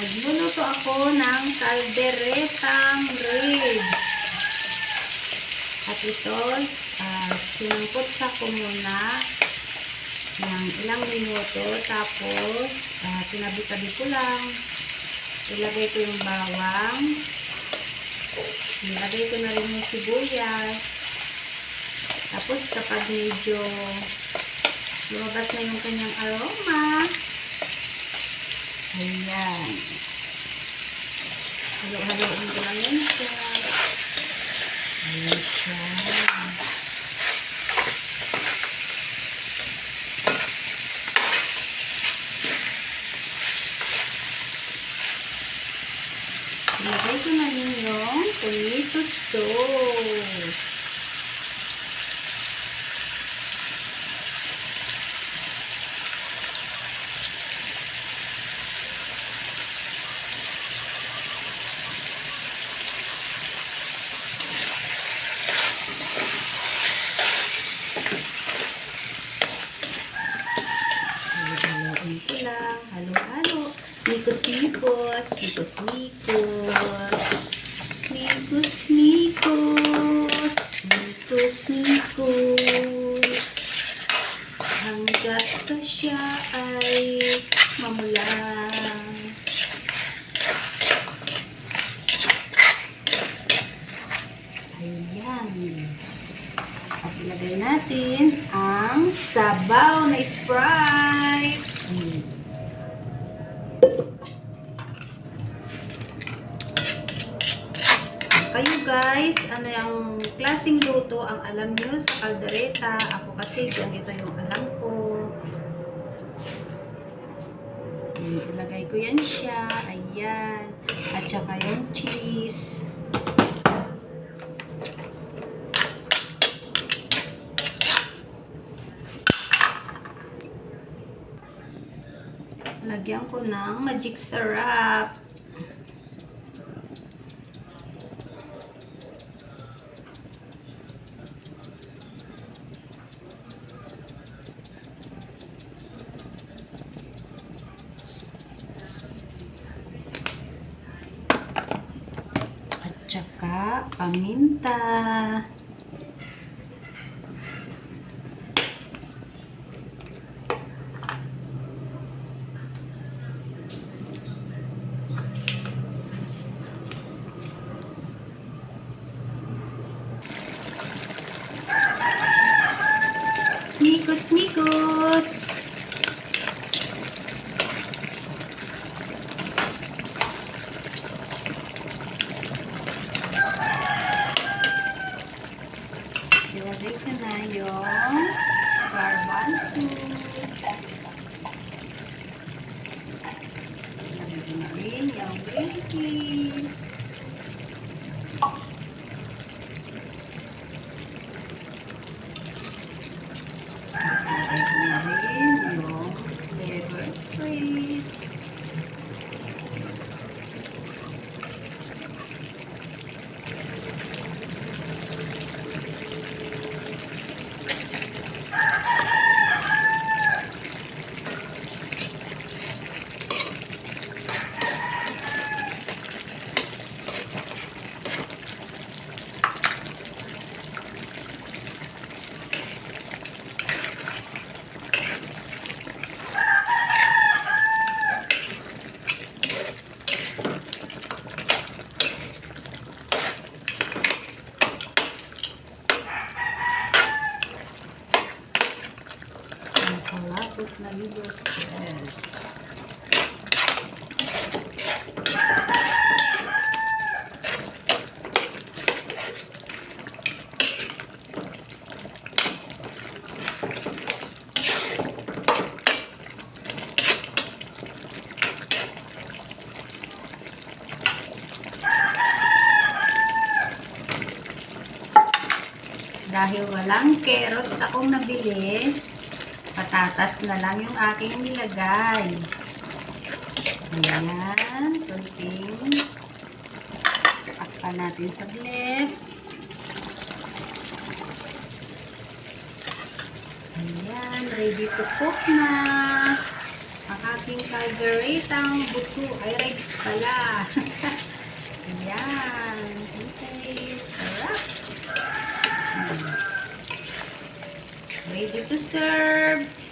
Magluluto ako ng kalderetang ribs. At ito, uh, sa ko muna ng ilang minuto. Tapos, uh, tinabi-tabi ko lang. Ilagay ko yung bawang. Ilagay ko na rin yung sibuyas. Tapos, kapag medyo lumabas na yung kanyang aroma, ayan. Halo-haloin ko lang yan siya. Ayan siya. Ilagay ko na rin yung tomato sauce. Halo-haloin ko lang. Halo-halo. Mikos-mikos. Mikos-mikos. Mikos-mikos. Mikos-mikos. Hanggat sa siya ay mamula. Ayan. At ilagay natin ang sabaw na Sprite. Kayo guys, ano yung klaseng luto ang alam nyo sa kaldereta? Ako kasi ganito yung alam ko. Ilagay ko yan siya. Ayan. At saka yung cheese. Lagyan ko ng magic syrup. At saka paminta. Mikos, mikos! Ko na yung garbanzos. Ko na rin yung green peas. Ilagay ko na rin yung pepper spray. Ang kalapot na liver spread. Dahil walang carrots akong nabili, patatas na lang yung aking nilagay. Ayan, kunting pakpan natin saglit. Ayan, ready to cook na. ang aking kalderetang buto ay rice pala. Ayan. Okay, Ready to serve.